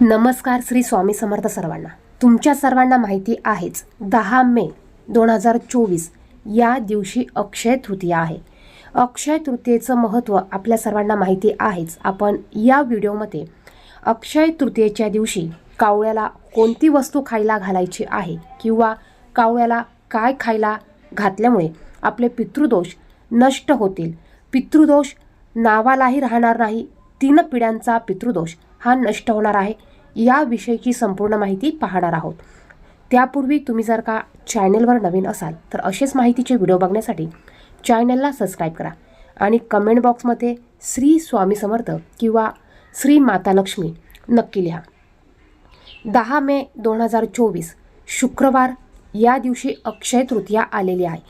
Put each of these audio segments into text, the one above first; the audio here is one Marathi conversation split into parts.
नमस्कार श्री स्वामी समर्थ सर्वांना. तुमच्या सर्वांना माहिती आहेच दहा मे दोन हजार चोवीस या दिवशी अक्षय तृतीया आहे. अक्षय तृतीयेचं महत्त्व आपल्या सर्वांना माहिती आहेच. आपण या व्हिडिओमध्ये अक्षय तृतीयेच्या दिवशी कावळ्याला कोणती वस्तू खायला घालायची आहे किंवा कावळ्याला काय खायला घातल्यामुळे आपले पितृदोष नष्ट होतील? पितृदोष नावालाही राहणार नाही. तीन पिढ्यांचा पितृदोष हा नष्ट होणार आहे. याविषयीची संपूर्ण माहिती पाहणार आहोत. त्यापूर्वी तुम्ही जर का चॅनेलवर नवीन असाल तर असेच माहितीचे व्हिडिओ बघण्यासाठी चॅनलला सबस्क्राईब करा आणि कमेंट बॉक्समध्ये श्री स्वामी समर्थ किंवा श्री माता लक्ष्मी नक्की लिहा. दहा मे दोन हजार चोवीस शुक्रवार या दिवशी अक्षय तृतीया आलेली आहे.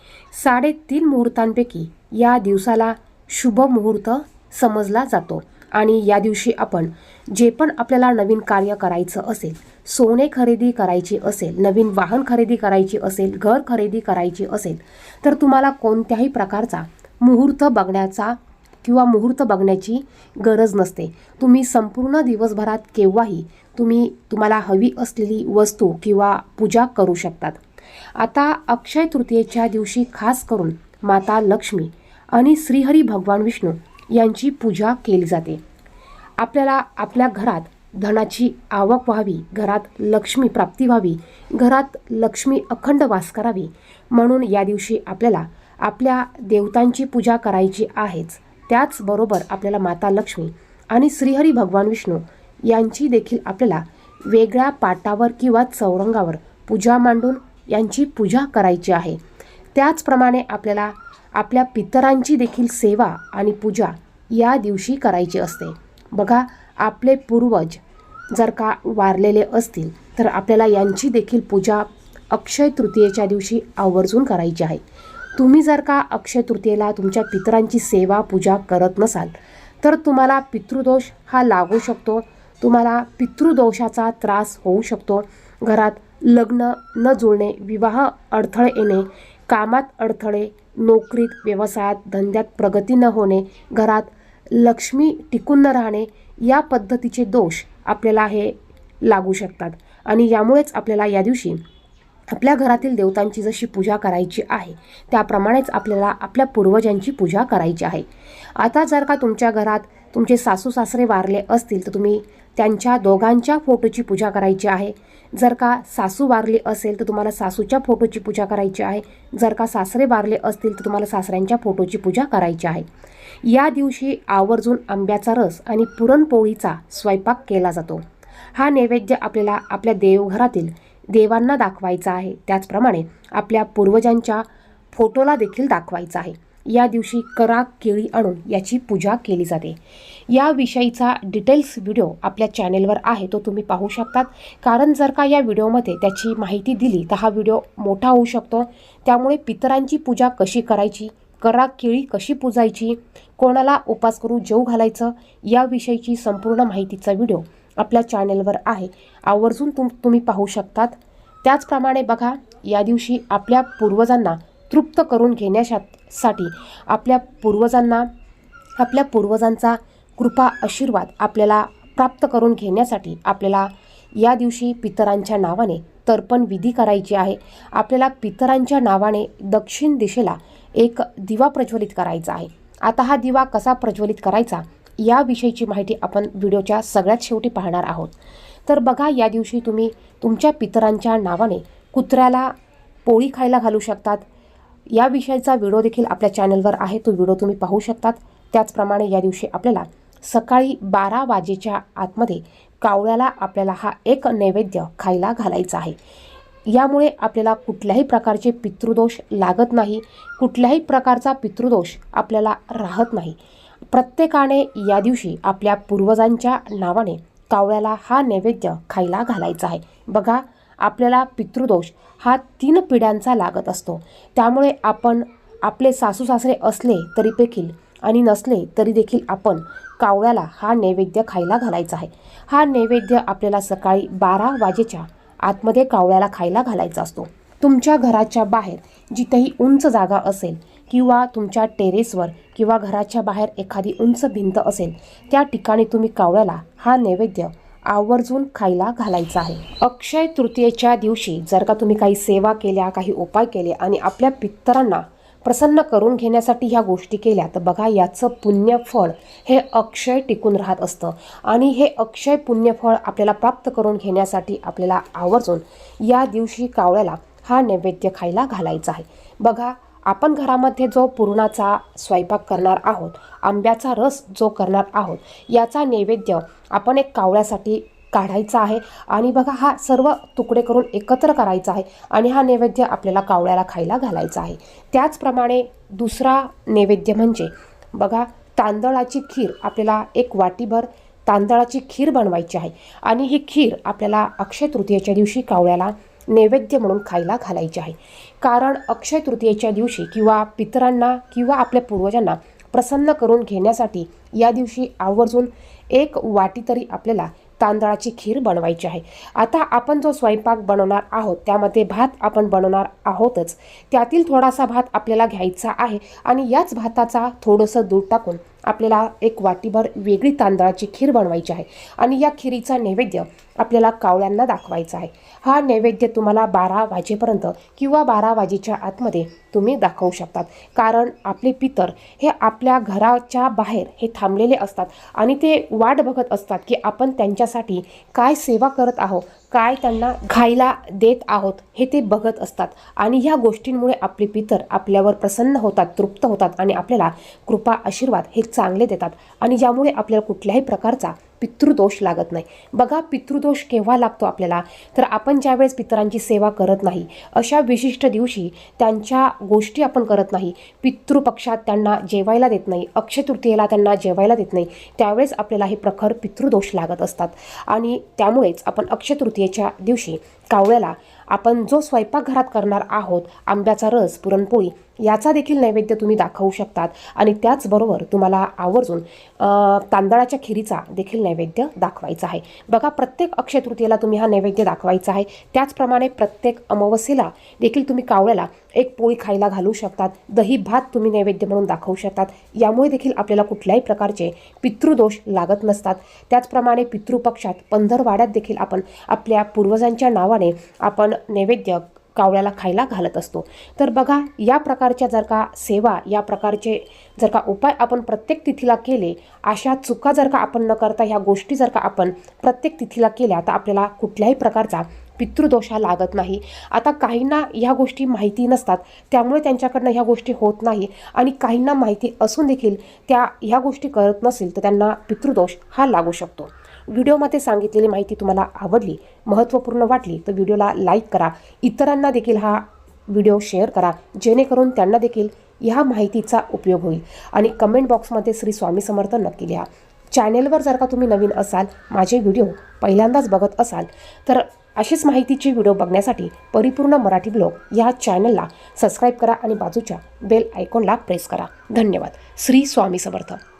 साडेतीन मुहूर्तांपैकी या दिवसाला शुभ मुहूर्त समजला जातो. आणि या दिवशी आपण जे पण आपल्याला नवीन कार्य करायचं असेल सोने खरेदी करायची असेल नवीन वाहन खरेदी करायची असेल घर खरेदी करायची असेल तर तुम्हाला कोणत्याही प्रकारचा मुहूर्त बघण्याचा किंवा मुहूर्त बघण्याची गरज नसते. तुम्ही संपूर्ण दिवसभरात केव्हाही तुम्ही तुम्हाला हवी असलेली वस्तू किंवा पूजा करू शकतात. आता अक्षय तृतीयेच्या दिवशी खास करून माता लक्ष्मी आणि श्रीहरी भगवान विष्णू यांची पूजा केली जाते. आपल्याला आपल्या घरात धनाची आवक व्हावी घरात लक्ष्मी प्राप्ती व्हावी घरात लक्ष्मी अखंड वास करावी. म्हणून या दिवशी आपल्याला आपल्या देवतांची पूजा करायची आहेच. त्याचबरोबर आपल्याला माता लक्ष्मी आणि श्रीहरी भगवान विष्णू यांची देखील आपल्याला वेगळ्या पाटावर किंवा चौरंगावर पूजा मांडून यांची पूजा करायची आहे. त्याचप्रमाणे आपल्याला आपल्या पितरांची देखील सेवा आणि पूजा या दिवशी करायची असते. बघा आपले पूर्वज जर का वारलेले असतील तर आपल्याला यांची देखील पूजा अक्षय तृतीयेच्या दिवशी आवर्जून करायची आहे. तुम्ही जर का अक्षय तृतीयेला तुमच्या पितरांची सेवा पूजा करत नसाल तर तुम्हाला पितृदोष हा लागू शकतो. तुम्हाला पितृदोषाचा त्रास होऊ शकतो. घरात लग्न न जुळणे विवाह अडथळे येणे कामात अडथळे नोकरीत व्यवसायात धंद्यात प्रगती न होणे घरात लक्ष्मी टिकून न राहणे या पद्धतीचे दोष आपल्याला हे लागू शकतात. आणि यामुळेच आपल्याला या दिवशी आपल्या घरातील देवतांची जशी पूजा करायची आहे त्याप्रमाणेच आपल्याला आपल्या पूर्वजांची पूजा करायची आहे. आता जर का तुमच्या घरात तुमचे सासू सासरे वारले असतील तर तुम्ही त्यांच्या दोघांच्या फोटोची पूजा करायची आहे. जर का सासू वारली असेल तर तुम्हाला सासूच्या फोटोची पूजा करायची आहे. जर का सासरे वारले असतील तर तुम्हाला सासऱ्यांच्या फोटोची पूजा करायची आहे. या दिवशी आवर्जून आंब्याचा रस आणि पुरणपोळीचा स्वयंपाक केला जातो. हा नैवेद्य आपल्याला आपल्या देवघरातील देवांना दाखवायचा आहे. त्याचप्रमाणे आपल्या पूर्वजांच्या फोटोला देखील दाखवायचा आहे. या दिवशी करा केळी आणून याची पूजा केली जाते. याविषयीचा डिटेल्स व्हिडिओ आपल्या चॅनेलवर आहे तो तुम्ही पाहू शकतात. कारण जर का या व्हिडिओमध्ये त्याची माहिती दिली तर हा व्हिडिओ मोठा होऊ शकतो. त्यामुळे पितरांची पूजा कशी करायची करा केळी कशी पूजायची कोणाला उपास करू जेव घालायचं याविषयीची संपूर्ण माहितीचा व्हिडिओ आपल्या चॅनेलवर आहे. आवर्जून तुम तुम्ही पाहू शकतात. त्याचप्रमाणे बघा या दिवशी आपल्या पूर्वजांना तृप्त करून घेण्यासाठी साठी आपल्या पूर्वजांना आपल्या पूर्वजांचा कृपा आशीर्वाद आपल्याला प्राप्त करून घेण्यासाठी आपल्याला या दिवशी पितरांच्या नावाने तर्पण विधी करायची आहे. आपल्याला पितरांच्या नावाने दक्षिण दिशेला एक दिवा प्रज्वलित करायचा आहे. आता हा दिवा कसा प्रज्वलित करायचा याविषयीची माहिती आपण व्हिडिओच्या सगळ्यात शेवटी पाहणार आहोत. तर बघा या दिवशी तुम्ही तुमच्या पितरांच्या नावाने कुत्र्याला पोळी खायला घालू शकतात या विषयाचा व्हिडिओ देखील आपल्या चॅनलवर आहे. तो व्हिडिओ तुम्ही पाहू शकतात. त्याचप्रमाणे या दिवशी आपल्याला सकाळी बारा वाजेच्या आतमध्ये कावळ्याला आपल्याला हा एक नैवेद्य खायला घालायचा आहे. यामुळे आपल्याला कुठल्याही प्रकारचे पितृदोष लागत नाही. कुठल्याही प्रकारचा पितृदोष आपल्याला राहत नाही. प्रत्येकाने या दिवशी आपल्या पूर्वजांच्या नावाने कावळ्याला हा नैवेद्य खायला घालायचा आहे. बघा आपल्याला पितृदोष हा तीन पिढ्यांचा लागत असतो. त्यामुळे आपण आपले सासू सासरे असले तरी देखील आणि नसले तरी देखील आपण कावळ्याला हा नैवेद्य खायला घालायचा आहे. हा नैवेद्य आपल्याला सकाळी बारा वाजेच्या आतमध्ये कावळ्याला खायला घालायचा असतो. तुमच्या घराच्या बाहेर जिथेही उंच जागा असेल किंवा तुमच्या टेरेसवर किंवा घराच्या बाहेर एखादी उंच भिंत असेल त्या ठिकाणी तुम्ही कावळ्याला हा नैवेद्य आवर्जून खायला घालायचा आहे. अक्षय तृतीयेच्या दिवशी जर का तुम्ही काही सेवा केल्या काही उपाय केले आणि आपल्या पित्तरांना प्रसन्न करून घेण्यासाठी ह्या गोष्टी केल्या तर बघा याचं पुण्यफळ हे अक्षय टिकून राहत असतं. आणि हे अक्षय पुण्यफळ आपल्याला प्राप्त करून घेण्यासाठी आपल्याला आवर्जून या दिवशी कावळ्याला हा नैवेद्य खायला घालायचा आहे. बघा आपण घरामध्ये जो पुरणाचा स्वयंपाक करणार आहोत आंब्याचा रस जो करणार आहोत याचा नैवेद्य आपण एक कावळ्यासाठी काढायचा आहे. आणि बघा हा सर्व तुकडे करून एकत्र करायचा आहे आणि हा नैवेद्य आपल्याला कावळ्याला खायला घालायचा आहे. त्याचप्रमाणे दुसरा नैवेद्य म्हणजे बघा तांदळाची खीर. आपल्याला एक वाटीभर तांदळाची खीर बनवायची आहे. आणि ही खीर आपल्याला अक्षय तृतीयेच्या दिवशी कावळ्याला नैवेद्य म्हणून खायला घालायची आहे. कारण अक्षय तृतीयेच्या दिवशी किंवा पितरांना किंवा आपल्या पूर्वजांना प्रसन्न करून घेण्यासाठी या दिवशी आवर्जून एक वाटी तरी आपल्याला तांदळाची खीर बनवायची आहे. आता आपण जो स्वयंपाक बनवणार आहोत त्यामध्ये भात आपण बनवणार आहोतच. त्यातील थोडासा भात आपल्याला घ्यायचा आहे आणि याच भाताचा थोडंसं दूध टाकून आपल्याला एक वाटीभर वेगळी तांदळाची खीर बनवायची आहे. आणि या खिरीचा नैवेद्य आपल्याला कावळ्यांना दाखवायचा आहे. हा नैवेद्य तुम्हाला बारा वाजेपर्यंत किंवा बारा वाजेच्या आतमध्ये तुम्ही दाखवू शकतात. कारण आपले पितर हे आपल्या घराच्या बाहेर हे थांबलेले असतात आणि ते वाट बघत असतात की आपण त्यांच्यासाठी काय सेवा करत आहोत. काय त्यांना खायला देत आहोत हे ते बघत असतात. आणि ह्या गोष्टींमुळे आपले पितर आपल्यावर प्रसन्न होतात तृप्त होतात आणि आपल्याला कृपा आशीर्वाद हे चांगले देतात. आणि ज्यामुळे आपल्याला कुठल्याही प्रकारचा पितृदोष लागत नाही. बघा पितृदोष केव्हा लागतो आपल्याला? तर आपण ज्यावेळेस पितरांची सेवा करत नाही अशा विशिष्ट दिवशी त्यांच्या गोष्टी आपण करत नाही. पितृपक्षात त्यांना जेवायला देत नाही अक्षय तृतीयेला त्यांना जेवायला देत नाही. त्यावेळेस आपल्याला हे प्रखर पितृदोष लागत असतात. आणि त्यामुळेच आपण अक्षय तृतीयेच्या दिवशी कावळ्याला आपण जो स्वयंपाकघरात करणार आहोत आंब्याचा रस पुरणपोळी याचा देखील नैवेद्य तुम्ही दाखवू शकतात आणि त्याचबरोबर तुम्हाला आवर्जून तांदळाच्या खिरीचा देखील नैवेद्य दाखवायचा आहे. बघा प्रत्येक अक्षय तृतीयेला तुम्ही हा नैवेद्य दाखवायचा आहे. त्याचप्रमाणे प्रत्येक अमावस्येला देखील तुम्ही कावळ्याला एक पोळी खायला घालू शकतात. दही भात तुम्ही नैवेद्य म्हणून दाखवू शकतात. यामुळे देखील आपल्याला कुठल्याही प्रकारचे पितृदोष लागत नसतात. त्याचप्रमाणे पितृपक्षात पंधरवाड्यात देखील आपण आपल्या पूर्वजांच्या नावाने आपण नैवेद्य कावळ्याला खायला घालत असतो. तर बघा या प्रकारच्या जर का सेवा या प्रकारचे जर का उपाय आपण प्रत्येक तिथीला केले अशा चुका जर का आपण न करता ह्या गोष्टी जर का आपण प्रत्येक तिथीला केल्या तर आपल्याला कुठल्याही प्रकारचा पितृदोष हा लागत नाही. आता काहींना ह्या गोष्टी माहिती नसतात त्यामुळे त्यांच्याकडनं ह्या गोष्टी होत नाही आणि काहींना माहिती असून देखील त्या ह्या गोष्टी करत नसेल तर त्यांना पितृदोष हा लागू शकतो. व्हिडिओमध्ये सांगितलेली माहिती तुम्हाला आवडली महत्त्वपूर्ण वाटली तर व्हिडिओला लाईक करा. इतरांना देखील हा व्हिडिओ शेअर करा जेणेकरून त्यांना देखील ह्या माहितीचा उपयोग होईल. आणि कमेंट बॉक्समध्ये श्री स्वामी समर्थ नक्की लिहा. चॅनेलवर जर का तुम्ही नवीन असाल माझे व्हिडिओ पहिल्यांदाच बघत असाल तर अशीच माहितीची व्हिडिओ बघण्यासाठी परिपूर्ण मराठी ब्लॉग या चॅनलला सबस्क्राईब करा आणि बाजूच्या बेल आयकॉनला प्रेस करा. धन्यवाद. श्री स्वामी समर्थ.